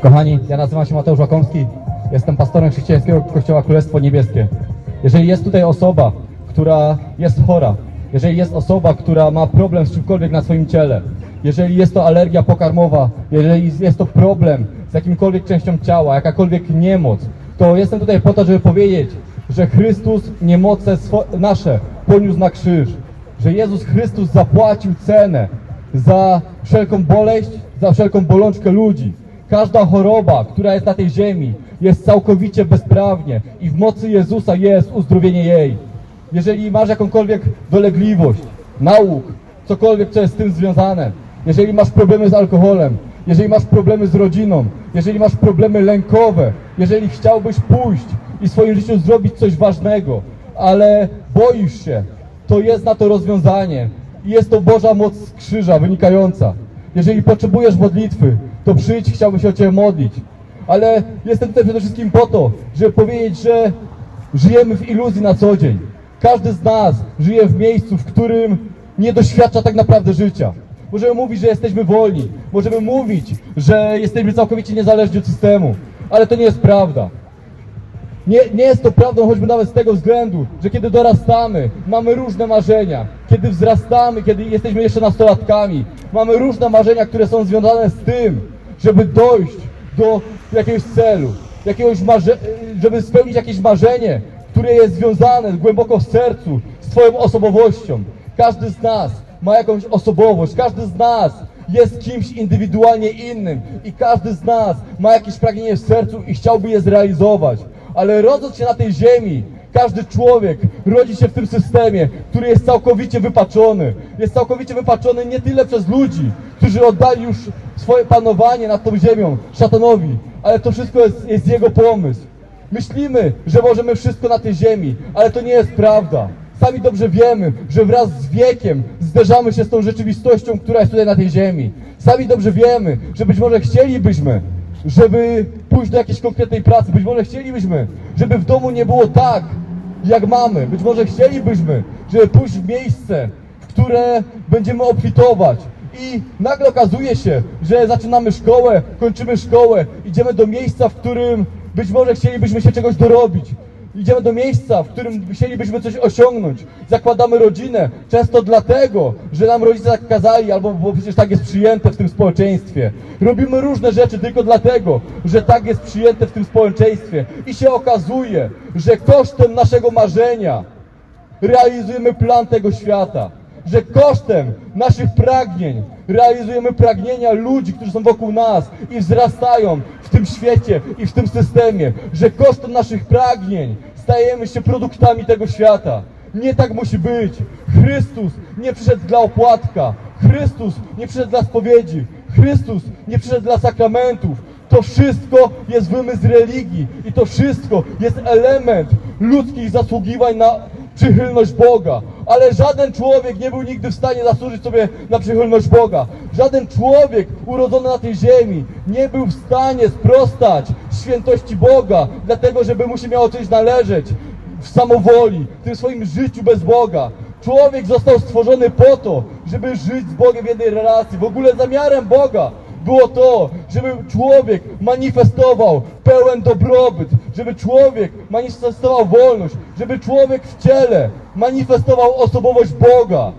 Kochani, ja nazywam się Mateusz Łakomski, jestem pastorem chrześcijańskiego Kościoła Królestwo Niebieskie. Jeżeli jest tutaj osoba, która jest chora, jeżeli jest osoba, która ma problem z czymkolwiek na swoim ciele, jeżeli jest to alergia pokarmowa, jeżeli jest to problem z jakimkolwiek częścią ciała, jakakolwiek niemoc, to jestem tutaj po to, żeby powiedzieć, że Chrystus niemoce nasze poniósł na krzyż, że Jezus Chrystus zapłacił cenę za wszelką boleść, za wszelką bolączkę ludzi. Każda choroba, która jest na tej ziemi, jest całkowicie bezprawnie i w mocy Jezusa jest uzdrowienie jej. Jeżeli masz jakąkolwiek dolegliwość, nauk, cokolwiek, co jest z tym związane, jeżeli masz problemy z alkoholem, jeżeli masz problemy z rodziną, jeżeli masz problemy lękowe, jeżeli chciałbyś pójść i w swoim życiu zrobić coś ważnego, ale boisz się, to jest na to rozwiązanie. I jest to Boża moc z krzyża wynikająca. Jeżeli potrzebujesz modlitwy, to przyjdź, chciałbym się o Ciebie modlić. Ale jestem tutaj przede wszystkim po to, żeby powiedzieć, że żyjemy w iluzji na co dzień. Każdy z nas żyje w miejscu, w którym nie doświadcza tak naprawdę życia. Możemy mówić, że jesteśmy wolni. Możemy mówić, że jesteśmy całkowicie niezależni od systemu. Ale to nie jest prawda. Nie, nie jest to prawdą choćby nawet z tego względu, że kiedy dorastamy, mamy różne marzenia. Kiedy wzrastamy, kiedy jesteśmy jeszcze nastolatkami, mamy różne marzenia, które są związane z tym, żeby dojść do jakiegoś celu, jakiegoś marze- żeby spełnić jakieś marzenie, które jest związane głęboko w sercu z Twoją osobowością. Każdy z nas ma jakąś osobowość, każdy z nas jest kimś indywidualnie innym i każdy z nas ma jakieś pragnienie w sercu i chciałby je zrealizować. Ale rodząc się na tej ziemi, każdy człowiek rodzi się w tym systemie, który jest całkowicie wypaczony. Jest całkowicie wypaczony nie tyle przez ludzi, którzy oddali już swoje panowanie nad tą ziemią szatanowi, ale to wszystko jest, jest jego pomysł. Myślimy, że możemy wszystko na tej ziemi, ale to nie jest prawda. Sami dobrze wiemy, że wraz z wiekiem zderzamy się z tą rzeczywistością, która jest tutaj na tej ziemi. Sami dobrze wiemy, że być może chcielibyśmy, żeby pójść do jakiejś konkretnej pracy, być może chcielibyśmy, żeby w domu nie było tak, jak mamy. Być może chcielibyśmy, żeby pójść w miejsce, w które będziemy obfitować. I nagle okazuje się, że zaczynamy szkołę, kończymy szkołę, idziemy do miejsca, w którym być może chcielibyśmy się czegoś dorobić. Idziemy do miejsca, w którym chcielibyśmy coś osiągnąć. Zakładamy rodzinę, często dlatego, że nam rodzice tak kazali, albo bo przecież tak jest przyjęte w tym społeczeństwie. Robimy różne rzeczy tylko dlatego, że tak jest przyjęte w tym społeczeństwie. I się okazuje, że kosztem naszego marzenia realizujemy plan tego świata. Że kosztem naszych pragnień realizujemy pragnienia ludzi, którzy są wokół nas i wzrastają w tym świecie i w tym systemie. Że kosztem naszych pragnień stajemy się produktami tego świata. Nie tak musi być. Chrystus nie przyszedł dla opłatka. Chrystus nie przyszedł dla spowiedzi. Chrystus nie przyszedł dla sakramentów. To wszystko jest wymysł religii i to wszystko jest element ludzkich zasługiwań na przychylność Boga. Ale żaden człowiek nie był nigdy w stanie zasłużyć sobie na przychylność Boga. Żaden człowiek urodzony na tej ziemi nie był w stanie sprostać świętości Boga, dlatego żeby mu się miało coś należeć w samowoli, w tym swoim życiu bez Boga. Człowiek został stworzony po to, żeby żyć z Bogiem w jednej relacji. W ogóle zamiarem Boga było to, żeby człowiek manifestował pełen dobrobyt, żeby człowiek manifestował wolność, żeby człowiek w ciele manifestował osobowość Boga.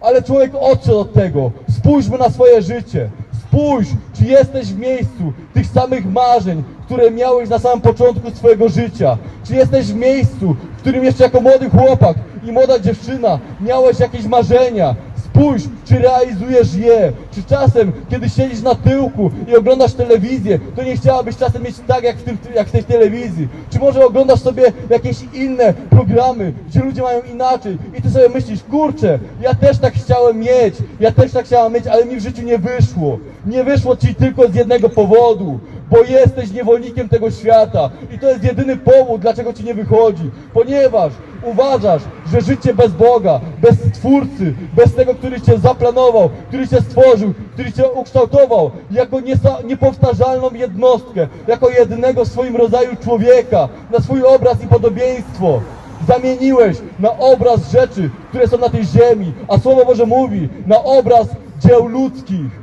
Ale człowiek odszedł od tego. Spójrzmy na swoje życie. Spójrz, czy jesteś w miejscu tych samych marzeń, które miałeś na samym początku swojego życia. Czy jesteś w miejscu, w którym jeszcze jako młody chłopak i młoda dziewczyna miałeś jakieś marzenia. Spójrz, czy realizujesz je. Czy czasem, kiedy siedzisz na tyłku i oglądasz telewizję, to nie chciałabyś czasem mieć tak jak w, tym, jak w tej telewizji. Czy może oglądasz sobie jakieś inne programy, gdzie ludzie mają inaczej i ty sobie myślisz, kurczę, ja też tak chciałem mieć, ja też tak chciałam mieć, ale mi w życiu nie wyszło. Nie wyszło ci tylko z jednego powodu, bo jesteś niewolnikiem tego świata i to jest jedyny powód, dlaczego ci nie wychodzi, ponieważ uważasz, że życie bez Boga, bez Stwórcy, bez tego, który cię zaplanował, który cię stworzył, który cię ukształtował jako niepowtarzalną jednostkę, jako jedynego w swoim rodzaju człowieka, na swój obraz i podobieństwo. Zamieniłeś na obraz rzeczy, które są na tej ziemi, a Słowo Boże mówi, na obraz dzieł ludzkich.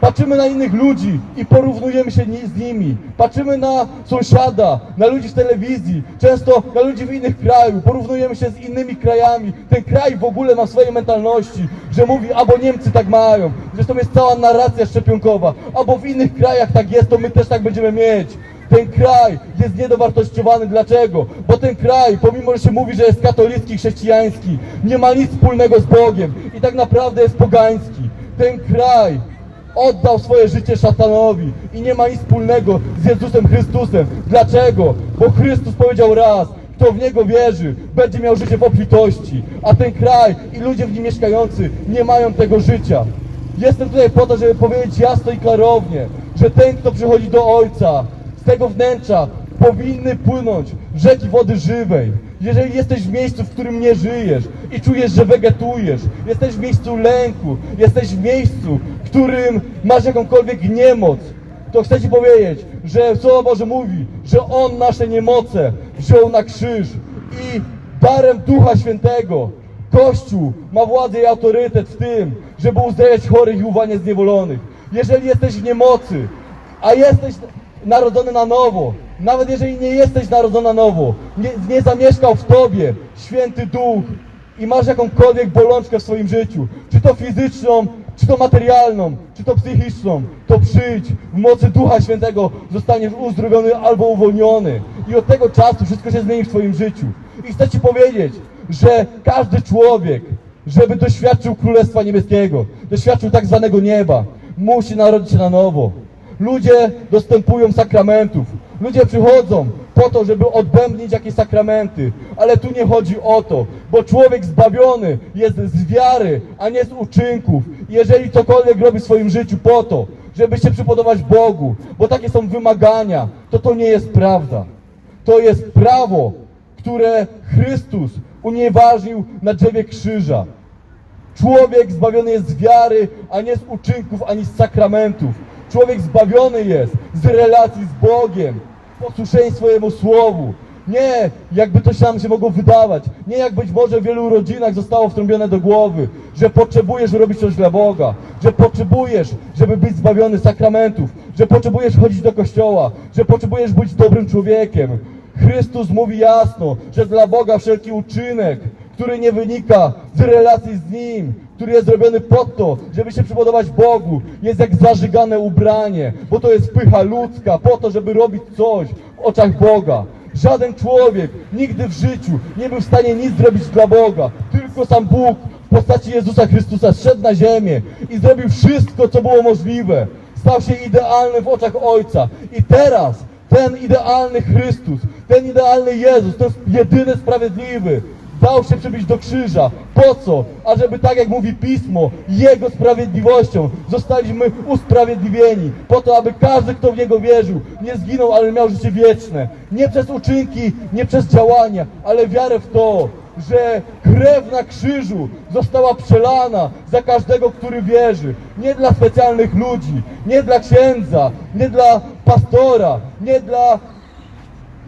Patrzymy na innych ludzi i porównujemy się z nimi. Patrzymy na sąsiada, na ludzi w telewizji, często na ludzi w innych kraju. Porównujemy się z innymi krajami. Ten kraj w ogóle ma w swojej mentalności, że mówi, albo Niemcy tak mają. Zresztą jest cała narracja szczepionkowa. Albo w innych krajach tak jest, to my też tak będziemy mieć. Ten kraj jest niedowartościowany. Dlaczego? Bo ten kraj, pomimo że się mówi, że jest katolicki, chrześcijański, nie ma nic wspólnego z Bogiem i tak naprawdę jest pogański. Ten kraj oddał swoje życie szatanowi i nie ma nic wspólnego z Jezusem Chrystusem. Dlaczego? Bo Chrystus powiedział raz, kto w Niego wierzy, będzie miał życie w obfitości, a ten kraj i ludzie w nim mieszkający nie mają tego życia. Jestem tutaj po to, żeby powiedzieć jasno i klarownie, że ten, kto przychodzi do Ojca, z tego wnętrza powinny płynąć rzeki wody żywej. Jeżeli jesteś w miejscu, w którym nie żyjesz i czujesz, że wegetujesz, jesteś w miejscu lęku, jesteś w miejscu, którym masz jakąkolwiek niemoc, to chcę Ci powiedzieć, że Słowo Boże mówi, że On nasze niemoce wziął na krzyż i darem Ducha Świętego Kościół ma władzę i autorytet w tym, żeby uzdrawiać chorych i uwanie zniewolonych. Jeżeli jesteś w niemocy, a jesteś narodzony na nowo, nawet jeżeli nie jesteś narodzony na nowo, nie, nie zamieszkał w tobie święty duch i masz jakąkolwiek bolączkę w swoim życiu, czy to fizyczną, czy to materialną, czy to psychiczną, to przyjdź w mocy Ducha Świętego, zostaniesz uzdrowiony albo uwolniony. I od tego czasu wszystko się zmieni w twoim życiu. I chcę ci powiedzieć, że każdy człowiek, żeby doświadczył Królestwa Niebieskiego, doświadczył tak zwanego nieba, musi narodzić się na nowo. Ludzie dostępują sakramentów. Ludzie przychodzą po to, żeby odbębnić jakieś sakramenty. Ale tu nie chodzi o to, bo człowiek zbawiony jest z wiary, a nie z uczynków. Jeżeli cokolwiek robi w swoim życiu po to, żeby się przypodobać Bogu, bo takie są wymagania, to to nie jest prawda. To jest prawo, które Chrystus unieważnił na drzewie krzyża. Człowiek zbawiony jest z wiary, a nie z uczynków, ani z sakramentów. Człowiek zbawiony jest z relacji z Bogiem, posłuszeństwo Jemu Słowu. Nie, jakby to nam się mogło wydawać. Nie jak być może w wielu rodzinach zostało wtrąbione do głowy, że potrzebujesz robić coś dla Boga, że potrzebujesz, żeby być zbawiony sakramentów, że potrzebujesz chodzić do kościoła, że potrzebujesz być dobrym człowiekiem. Chrystus mówi jasno, że dla Boga wszelki uczynek, który nie wynika z relacji z Nim, który jest zrobiony po to, żeby się przypodobać Bogu, jest jak zażygane ubranie, bo to jest pycha ludzka, po to, żeby robić coś w oczach Boga. Żaden człowiek nigdy w życiu nie był w stanie nic zrobić dla Boga, tylko sam Bóg w postaci Jezusa Chrystusa zszedł na ziemię i zrobił wszystko, co było możliwe. Stał się idealny w oczach Ojca. I teraz ten idealny Chrystus, ten idealny Jezus, ten jedyny sprawiedliwy, dał się przybić do krzyża. Po co? Ażeby tak jak mówi Pismo, Jego sprawiedliwością zostaliśmy usprawiedliwieni. Po to, aby każdy, kto w Niego wierzył, nie zginął, ale miał życie wieczne. Nie przez uczynki, nie przez działania, ale wiarę w to, że krew na krzyżu została przelana za każdego, który wierzy. Nie dla specjalnych ludzi, nie dla księdza, nie dla pastora, nie dla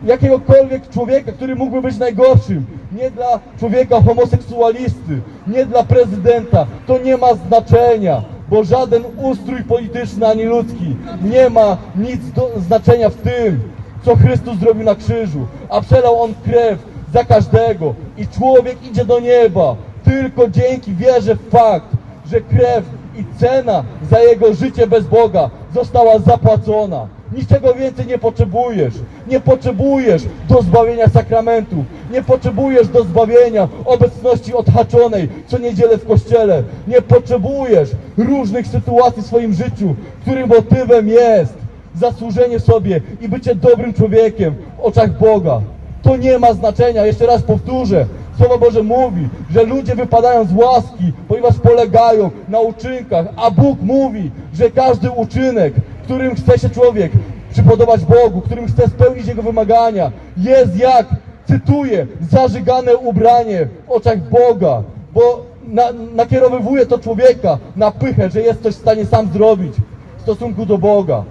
jakiegokolwiek człowieka, który mógłby być najgorszym, nie dla człowieka homoseksualisty, nie dla prezydenta, to nie ma znaczenia, bo żaden ustrój polityczny ani ludzki nie ma nic do znaczenia w tym, co Chrystus zrobił na krzyżu, a przelał On krew za każdego i człowiek idzie do nieba tylko dzięki wierze w fakt, że krew i cena za jego życie bez Boga została zapłacona. Niczego więcej nie potrzebujesz. Nie potrzebujesz do zbawienia sakramentów. Nie potrzebujesz do zbawienia obecności odhaczonej co niedzielę w kościele. Nie potrzebujesz różnych sytuacji w swoim życiu, którym motywem jest zasłużenie sobie i bycie dobrym człowiekiem w oczach Boga. To nie ma znaczenia. Jeszcze raz powtórzę. Słowo Boże mówi, że ludzie wypadają z łaski, ponieważ polegają na uczynkach, a Bóg mówi, że każdy uczynek, którym chce się człowiek przypodobać Bogu, którym chce spełnić Jego wymagania, jest jak, cytuję, zażygane ubranie w oczach Boga, bo na, nakierowywuje to człowieka na pychę, że jest coś w stanie sam zrobić w stosunku do Boga.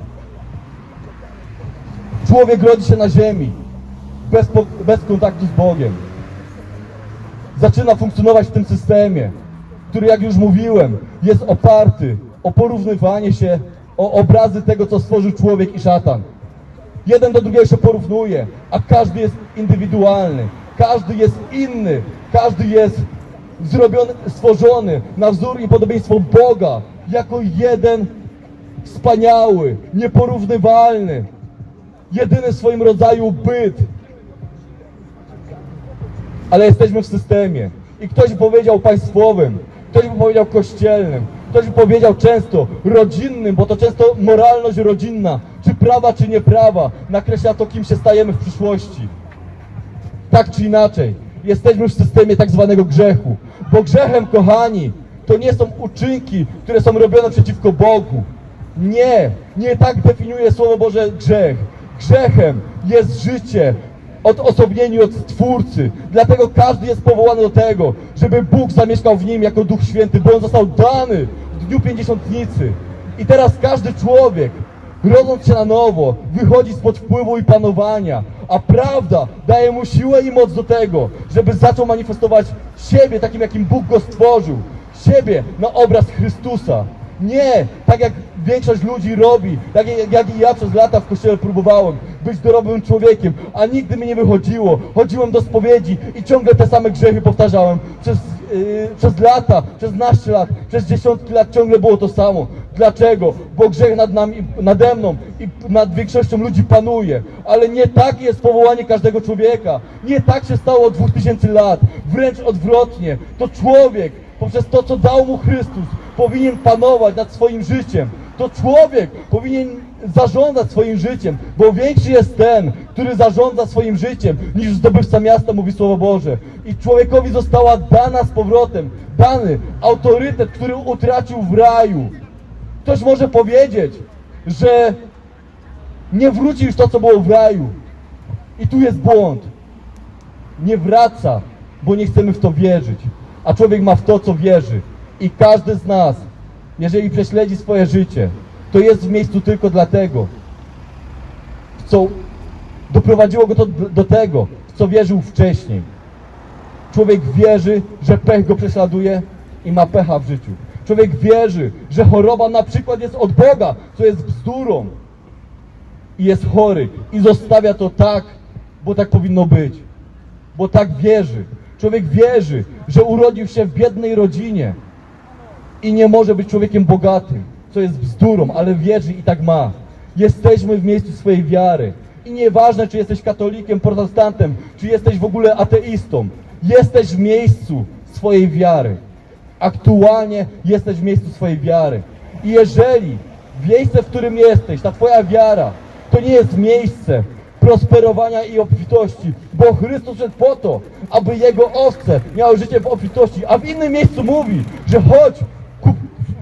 Człowiek rodzi się na ziemi bez, bez kontaktu z Bogiem. Zaczyna funkcjonować w tym systemie, który, jak już mówiłem, jest oparty o porównywanie się, o obrazy tego, co stworzył człowiek i szatan. Jeden do drugiego się porównuje, a każdy jest indywidualny, każdy jest inny, każdy jest zrobiony, stworzony na wzór i podobieństwo Boga, jako jeden wspaniały, nieporównywalny, jedyny w swoim rodzaju byt. Ale jesteśmy w systemie. I ktoś by powiedział państwowym, ktoś by powiedział kościelnym, ktoś by powiedział często rodzinnym, bo to często moralność rodzinna, czy prawa, czy nieprawa, nakreśla to, kim się stajemy w przyszłości. Tak czy inaczej, jesteśmy w systemie tak zwanego grzechu. Bo grzechem, kochani, to nie są uczynki, które są robione przeciwko Bogu. Nie, nie tak definiuje Słowo Boże grzech. Grzechem jest życie, odosobnieniu od Twórcy. Dlatego każdy jest powołany do tego, żeby Bóg zamieszkał w nim jako Duch Święty, bo On został dany w dniu Pięćdziesiątnicy. I teraz każdy człowiek, rodząc się na nowo, wychodzi spod wpływu i panowania, a prawda daje mu siłę i moc do tego, żeby zaczął manifestować siebie takim, jakim Bóg go stworzył. Siebie na obraz Chrystusa. Nie, tak jak większość ludzi robi, tak jak, jak i ja przez lata w kościele próbowałem być dorobłym człowiekiem, a nigdy mi nie wychodziło. Chodziłem do spowiedzi i ciągle te same grzechy powtarzałem. Przez, yy, przez lata, przez naście lat, przez dziesiątki lat ciągle było to samo. Dlaczego? Bo grzech nad nami, nade mną i nad większością ludzi panuje. Ale nie tak jest powołanie każdego człowieka. Nie tak się stało od 2000 lat. Wręcz odwrotnie. To człowiek poprzez to, co dał mu Chrystus, powinien panować nad swoim życiem. To człowiek powinien zarządzać swoim życiem, bo większy jest ten, który zarządza swoim życiem, niż zdobywca miasta, mówi Słowo Boże. I człowiekowi została dana z powrotem, dany autorytet, który utracił w raju. Ktoś może powiedzieć, że nie wróci już to, co było w raju. I tu jest błąd. Nie wraca, bo nie chcemy w to wierzyć. A człowiek ma w to, co wierzy. I każdy z nas, jeżeli prześledzi swoje życie, to jest w miejscu tylko dlatego, co doprowadziło go to do tego, w co wierzył wcześniej. Człowiek wierzy, że pech go prześladuje i ma pecha w życiu. Człowiek wierzy, że choroba na przykład jest od Boga, co jest bzdurą. I jest chory i zostawia to tak, bo tak powinno być. Bo tak wierzy. Człowiek wierzy, że urodził się w biednej rodzinie i nie może być człowiekiem bogatym, co jest bzdurą, ale wierzy i tak ma. Jesteśmy w miejscu swojej wiary. I nieważne, czy jesteś katolikiem, protestantem, czy jesteś w ogóle ateistą, jesteś w miejscu swojej wiary. Aktualnie jesteś w miejscu swojej wiary. I jeżeli miejsce, w którym jesteś, ta twoja wiara, to nie jest miejsce prosperowania i obfitości, bo Chrystus szedł po to, aby Jego owce miały życie w obfitości, a w innym miejscu mówi, że chodź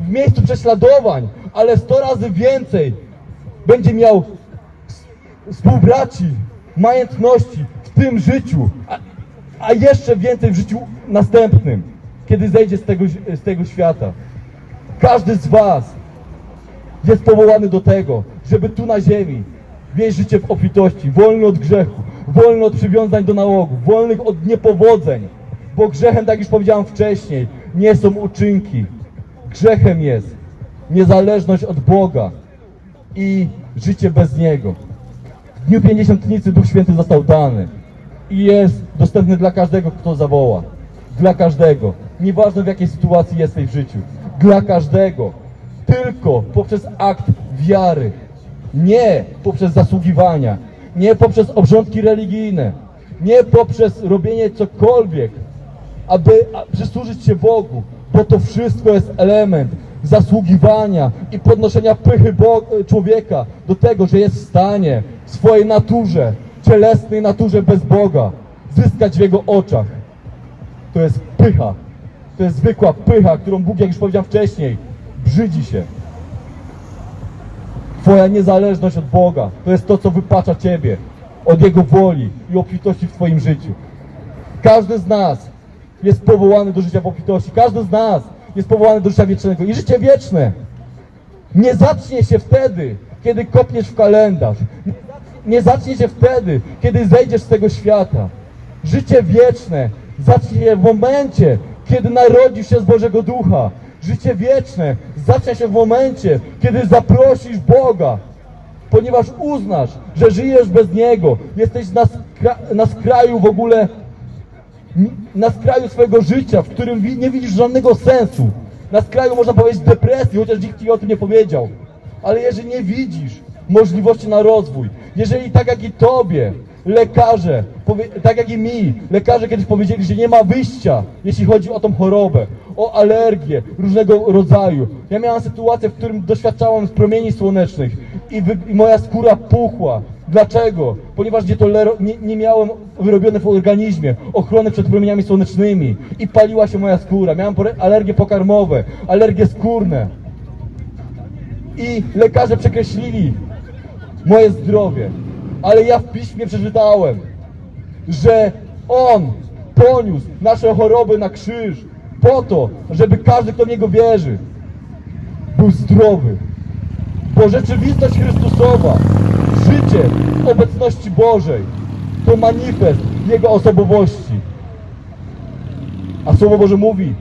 w miejscu prześladowań, ale sto razy więcej będzie miał współbraci, majątności w tym życiu, a, a jeszcze więcej w życiu następnym, kiedy zejdzie z tego, z tego świata. Każdy z Was jest powołany do tego, żeby tu na ziemi wieść życie w obfitości, wolny od grzechu, wolny od przywiązań do nałogów, wolnych od niepowodzeń. Bo grzechem, tak już powiedziałem wcześniej, nie są uczynki. Grzechem jest niezależność od Boga i życie bez Niego. W dniu pięćdziesiątnicy Duch Święty został dany i jest dostępny dla każdego, kto zawoła. Dla każdego. Nieważne w jakiej sytuacji jesteś w życiu. Dla każdego. Tylko poprzez akt wiary. Nie poprzez zasługiwania. Nie poprzez obrządki religijne. Nie poprzez robienie cokolwiek, aby przysłużyć się Bogu, bo to wszystko jest element zasługiwania i podnoszenia pychy człowieka do tego, że jest w stanie w swojej naturze, cielesnej naturze bez Boga, zyskać w Jego oczach. To jest pycha. To jest zwykła pycha, którą Bóg, jak już powiedziałem wcześniej, brzydzi się. Twoja niezależność od Boga to jest to, co wypacza Ciebie od Jego woli i obfitości w Twoim życiu. Każdy z nas jest powołany do życia w obfitości. Każdy z nas jest powołany do życia wiecznego. I życie wieczne nie zacznie się wtedy, kiedy kopniesz w kalendarz. Nie zacznie się wtedy, kiedy zejdziesz z tego świata. Życie wieczne zacznie się w momencie, kiedy narodzisz się z Bożego Ducha. Życie wieczne zacznie się w momencie, kiedy zaprosisz Boga, ponieważ uznasz, że żyjesz bez Niego, jesteś na, skra- na skraju w ogóle, na skraju swojego życia, w którym nie widzisz żadnego sensu. Na skraju można powiedzieć depresji, chociaż nikt Ci o tym nie powiedział. Ale jeżeli nie widzisz możliwości na rozwój, jeżeli tak jak i Tobie, lekarze, tak jak i mi, lekarze kiedyś powiedzieli, że nie ma wyjścia, jeśli chodzi o tą chorobę, o alergię różnego rodzaju. Ja miałem sytuację, w którym doświadczałem z promieni słonecznych i, i moja skóra puchła. Dlaczego? Ponieważ nie, tolero, nie, nie miałem wyrobione w organizmie ochrony przed promieniami słonecznymi i paliła się moja skóra. Miałem alergie pokarmowe, alergie skórne. I lekarze przekreślili moje zdrowie. Ale ja w piśmie przeczytałem, że On poniósł nasze choroby na krzyż po to, żeby każdy, kto w Niego wierzy, był zdrowy. Bo rzeczywistość Chrystusowa, w obecności Bożej, to manifest Jego osobowości. A Słowo Boże mówi,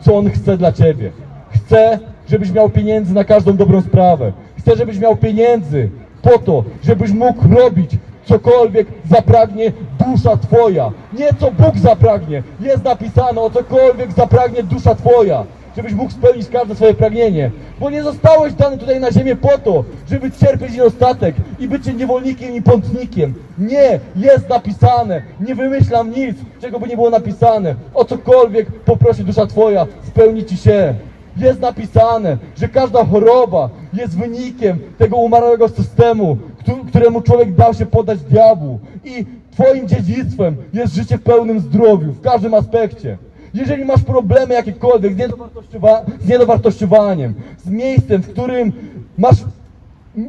co On chce dla Ciebie. Chce, żebyś miał pieniędzy na każdą dobrą sprawę. Chce, żebyś miał pieniędzy po to, żebyś mógł robić cokolwiek zapragnie dusza Twoja. Nie co Bóg zapragnie. Jest napisane o cokolwiek zapragnie dusza Twoja. Żebyś mógł spełnić każde swoje pragnienie. Bo nie zostałeś dany tutaj na ziemię po to, żeby cierpieć niedostatek i być niewolnikiem i pątnikiem. Nie, jest napisane. Nie wymyślam nic, czego by nie było napisane. O cokolwiek poprosi dusza Twoja, spełni Ci się. Jest napisane, że każda choroba jest wynikiem tego umarłego systemu, któ- któremu człowiek dał się poddać diabłu. I Twoim dziedzictwem jest życie w pełnym zdrowiu, w każdym aspekcie. Jeżeli masz problemy jakiekolwiek z, niedowartościowa- z niedowartościowaniem, z miejscem, w którym masz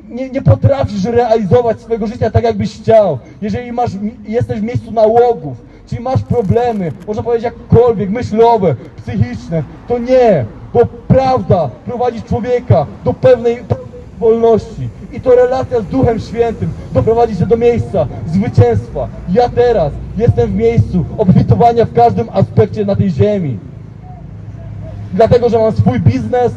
nie, nie potrafisz realizować swojego życia tak, jakbyś chciał. Jeżeli masz, jesteś w miejscu nałogów, czyli masz problemy, można powiedzieć jakkolwiek, myślowe, psychiczne, to nie, bo prawda prowadzi człowieka do pewnej wolności. I to relacja z Duchem Świętym doprowadzi się do miejsca zwycięstwa. Ja teraz jestem w miejscu obfitowania w każdym aspekcie na tej ziemi dlatego, że mam swój biznes,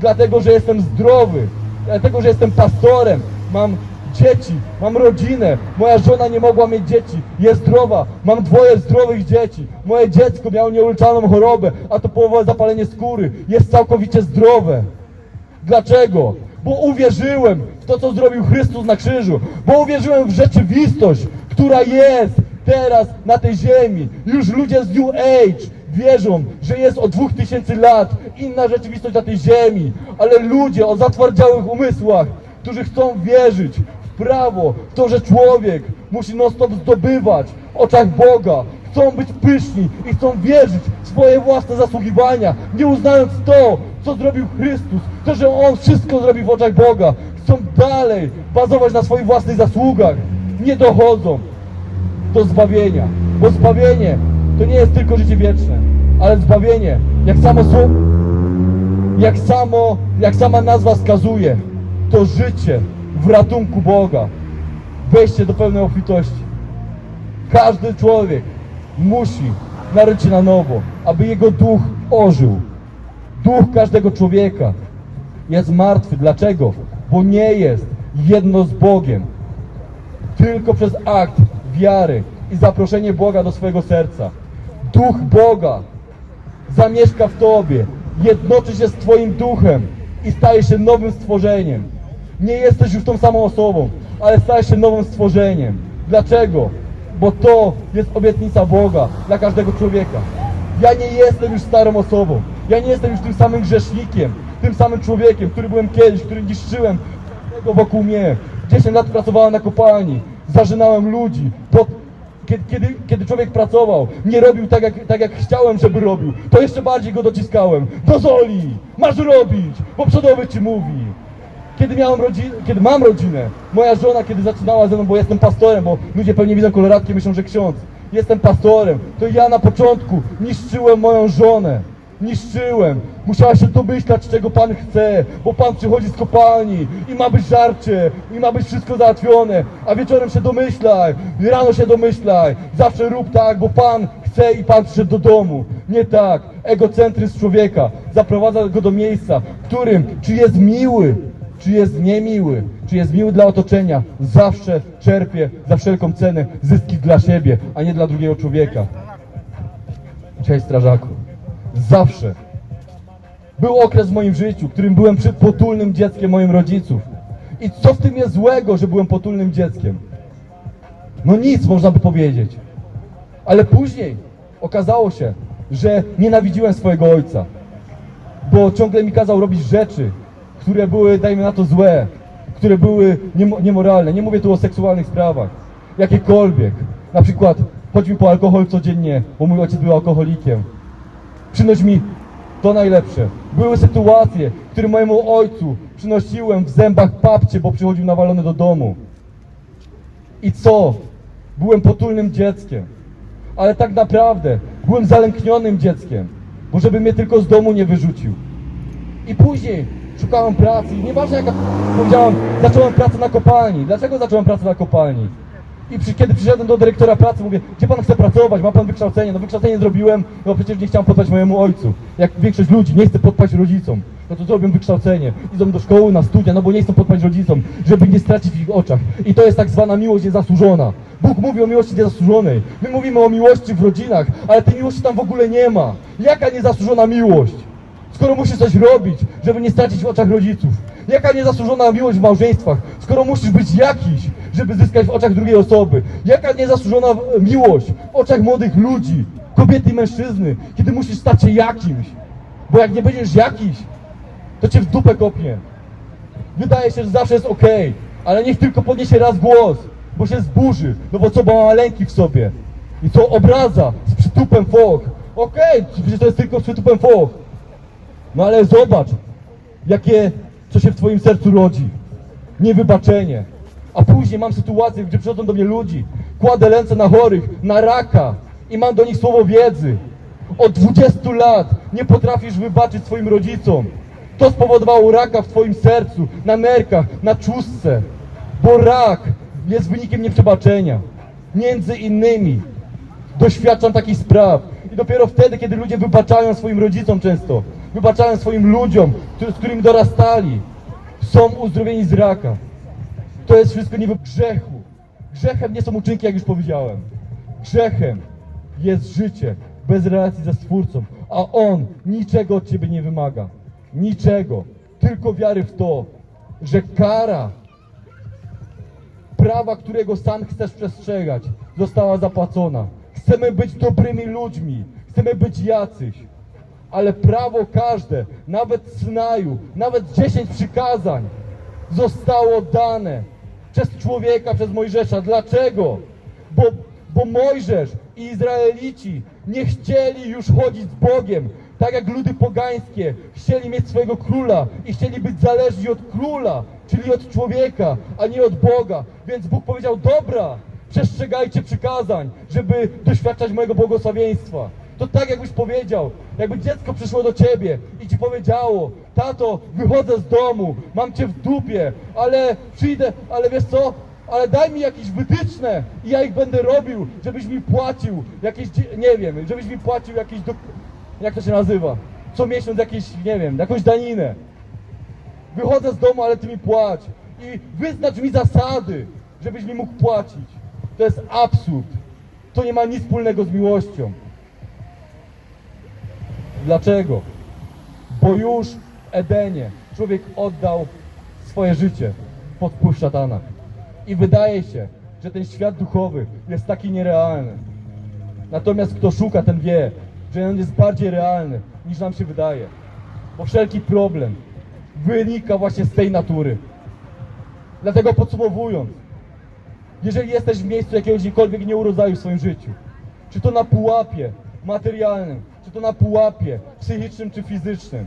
dlatego, że jestem zdrowy, dlatego, że jestem pastorem, mam dzieci, mam rodzinę, moja żona nie mogła mieć dzieci, jest zdrowa, mam dwoje zdrowych dzieci, moje dziecko miało nieuleczalną chorobę, a to połowowe zapalenie skóry, jest całkowicie zdrowe. Dlaczego? Bo uwierzyłem w to, co zrobił Chrystus na krzyżu, bo uwierzyłem w rzeczywistość, która jest teraz na tej ziemi. Już ludzie z New Age wierzą, że jest od 2000 lat inna rzeczywistość na tej ziemi, ale ludzie o zatwardziałych umysłach, którzy chcą wierzyć w prawo, w to, że człowiek musi non-stop zdobywać w oczach Boga, chcą być pyszni i chcą wierzyć w swoje własne zasługiwania, nie uznając to, co zrobił Chrystus, to, że On wszystko zrobił w oczach Boga. Chcą dalej bazować na swoich własnych zasługach. Nie dochodzą do zbawienia, bo zbawienie to nie jest tylko życie wieczne, ale zbawienie, jak samo słowo, jak samo, jak sama nazwa wskazuje, to życie w ratunku Boga, wejście do pełnej obfitości. Każdy człowiek musi narodzić się na nowo, aby jego duch ożył. Duch każdego człowieka jest martwy. Dlaczego? Bo nie jest jedno z Bogiem. Tylko przez akt wiary i zaproszenie Boga do swojego serca. Duch Boga zamieszka w Tobie, jednoczy się z Twoim duchem i staje się nowym stworzeniem. Nie jesteś już tą samą osobą, ale stajesz się nowym stworzeniem. Dlaczego? Bo to jest obietnica Boga dla każdego człowieka. Ja nie jestem już starą osobą. Ja nie jestem już tym samym grzesznikiem, tym samym człowiekiem, który byłem kiedyś, który niszczyłem wszystkiego wokół mnie. 10 lat pracowałem na kopalni, zażynałem ludzi, pod, kiedy, kiedy, człowiek pracował, nie robił tak jak, tak jak chciałem, żeby robił, to jeszcze bardziej go dociskałem. Do zoli! Masz robić, bo przodowy ci mówi. Kiedy miałem rodzinę, kiedy mam rodzinę, moja żona, kiedy zaczynała ze mną, bo jestem pastorem, bo ludzie pewnie widzą koloratki, myślą, że ksiądz. Jestem pastorem, to ja na początku niszczyłem moją żonę. Niszczyłem. Musiała się domyślać, czego Pan chce, bo Pan przychodzi z kopalni i ma być żarcie, i ma być wszystko załatwione, a wieczorem się domyślaj, rano się domyślaj, zawsze rób tak, bo Pan chce i Pan przyszedł do domu. Nie tak. Egocentryzm człowieka zaprowadza go do miejsca, w którym czy jest miły, czy jest niemiły, czy jest miły dla otoczenia, zawsze czerpie za wszelką cenę zyski dla siebie, a nie dla drugiego człowieka. Cześć strażaku. Zawsze. Był okres w moim życiu, w którym byłem potulnym dzieckiem moich rodziców. I co w tym jest złego, że byłem potulnym dzieckiem? No nic, można by powiedzieć. Ale później okazało się, że nienawidziłem swojego ojca, bo ciągle mi kazał robić rzeczy, które były, dajmy na to, złe, które były niemo- niemoralne. Nie mówię tu o seksualnych sprawach, jakiekolwiek. Na przykład, chodź mi po alkohol codziennie, bo mój ojciec był alkoholikiem. Przynoś mi to najlepsze. Były sytuacje, w których mojemu ojcu przynosiłem w zębach papcie, bo przychodził nawalony do domu. I co? Byłem potulnym dzieckiem. Ale tak naprawdę byłem zalęknionym dzieckiem, bo żeby mnie tylko z domu nie wyrzucił. I później szukałem pracy. I nieważne jaka powiedziałem, zacząłem pracę na kopalni. Dlaczego zacząłem pracę na kopalni? I przy, kiedy przyszedłem do dyrektora pracy, mówię, gdzie pan chce pracować? Ma pan wykształcenie? No wykształcenie zrobiłem, no przecież nie chciałem podpaść mojemu ojcu. Jak większość ludzi nie chce podpaść rodzicom. No to zrobią wykształcenie. Idą do szkoły, na studia, no bo nie chcą podpaść rodzicom, żeby nie stracić w ich oczach. I to jest tak zwana miłość niezasłużona. Bóg mówi o miłości niezasłużonej. My mówimy o miłości w rodzinach, ale tej miłości tam w ogóle nie ma. Jaka niezasłużona miłość? Skoro musisz coś robić, żeby nie stracić w oczach rodziców? Jaka niezasłużona miłość w małżeństwach, skoro musisz być jakiś, żeby zyskać w oczach drugiej osoby? Jaka niezasłużona miłość w oczach młodych ludzi, kobiety i mężczyzny, kiedy musisz stać się jakimś? Bo jak nie będziesz jakiś, to cię w dupę kopnie. Wydaje się, że zawsze jest okej, ale niech tylko podniesie raz głos, bo się zburzy, no bo co, bo ma lęki w sobie. I co obraza z przytupem foch. Okej, przecież to jest tylko z przytupem foch. No ale zobacz, jakie, co się w twoim sercu rodzi. Niewybaczenie. A później mam sytuację, gdzie przychodzą do mnie ludzi, kładę ręce na chorych, na raka i mam do nich słowo wiedzy. Od 20 lat nie potrafisz wybaczyć swoim rodzicom. To spowodowało raka w twoim sercu, na nerkach, na czustce. Bo rak jest wynikiem nieprzebaczenia. Między innymi doświadczam takich spraw. Dopiero wtedy, kiedy ludzie wybaczają swoim rodzicom często, wybaczają swoim ludziom, z którymi dorastali, są uzdrowieni z raka. To jest wszystko nie w grzechu. Grzechem nie są uczynki, jak już powiedziałem. Grzechem jest życie bez relacji ze Stwórcą, a On niczego od Ciebie nie wymaga. Niczego. Tylko wiary w to, że kara prawa, którego sam chcesz przestrzegać, została zapłacona. Chcemy być dobrymi ludźmi, chcemy być jacyś, ale prawo każde, nawet Synaju, nawet 10 przykazań zostało dane przez człowieka, przez Mojżesza. Dlaczego? Bo, bo Mojżesz i Izraelici nie chcieli już chodzić z Bogiem, tak jak ludy pogańskie chcieli mieć swojego króla i chcieli być zależni od króla, czyli od człowieka, a nie od Boga. Więc Bóg powiedział, dobra, przestrzegajcie przykazań, żeby doświadczać mojego błogosławieństwa. To tak jakbyś powiedział, jakby dziecko przyszło do ciebie i ci powiedziało, tato, wychodzę z domu, mam cię w dupie, ale przyjdę, ale wiesz co, ale daj mi jakieś wytyczne i ja ich będę robił, żebyś mi płacił jakieś, nie wiem, żebyś mi płacił jakieś, do, jak to się nazywa, co miesiąc jakieś, nie wiem, jakąś daninę. Wychodzę z domu, ale ty mi płać. I wyznacz mi zasady, żebyś mi mógł płacić. To jest absurd. To nie ma nic wspólnego z miłością. Dlaczego? Bo już w Edenie człowiek oddał swoje życie pod wpływ szatana. I wydaje się, że ten świat duchowy jest taki nierealny. Natomiast kto szuka, ten wie, że on jest bardziej realny niż nam się wydaje. Bo wszelki problem wynika właśnie z tej natury. Dlatego podsumowując, jeżeli jesteś w miejscu jakiegośkolwiek nieurodzaju w swoim życiu, czy to na pułapie materialnym, czy to na pułapie psychicznym czy fizycznym,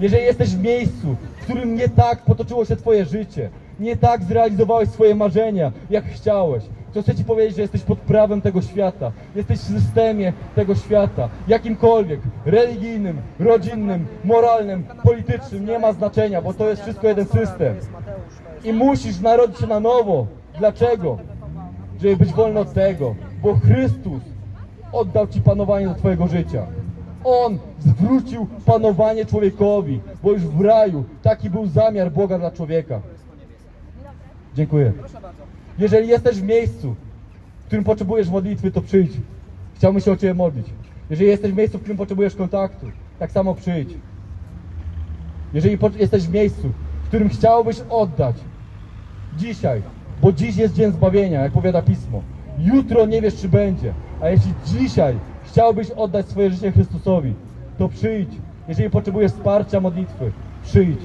jeżeli jesteś w miejscu, w którym nie tak potoczyło się twoje życie, nie tak zrealizowałeś swoje marzenia, jak chciałeś, to chcę ci powiedzieć, że jesteś pod prawem tego świata, jesteś w systemie tego świata, jakimkolwiek, religijnym, rodzinnym, moralnym, politycznym, nie ma znaczenia, bo to jest wszystko jeden system. I musisz narodzić się na nowo. Dlaczego? Żeby być wolny od tego, bo Chrystus oddał Ci panowanie do Twojego życia. On zwrócił panowanie człowiekowi, bo już w raju taki był zamiar Boga dla człowieka. Dziękuję. Jeżeli jesteś w miejscu, w którym potrzebujesz modlitwy, to przyjdź. Chciałbym się o Ciebie modlić. Jeżeli jesteś w miejscu, w którym potrzebujesz kontaktu, tak samo przyjdź. Jeżeli jesteś w miejscu, w którym chciałbyś oddać dzisiaj, bo dziś jest dzień zbawienia, jak powiada Pismo. Jutro nie wiesz, czy będzie. A jeśli dzisiaj chciałbyś oddać swoje życie Chrystusowi, to przyjdź. Jeżeli potrzebujesz wsparcia modlitwy, przyjdź.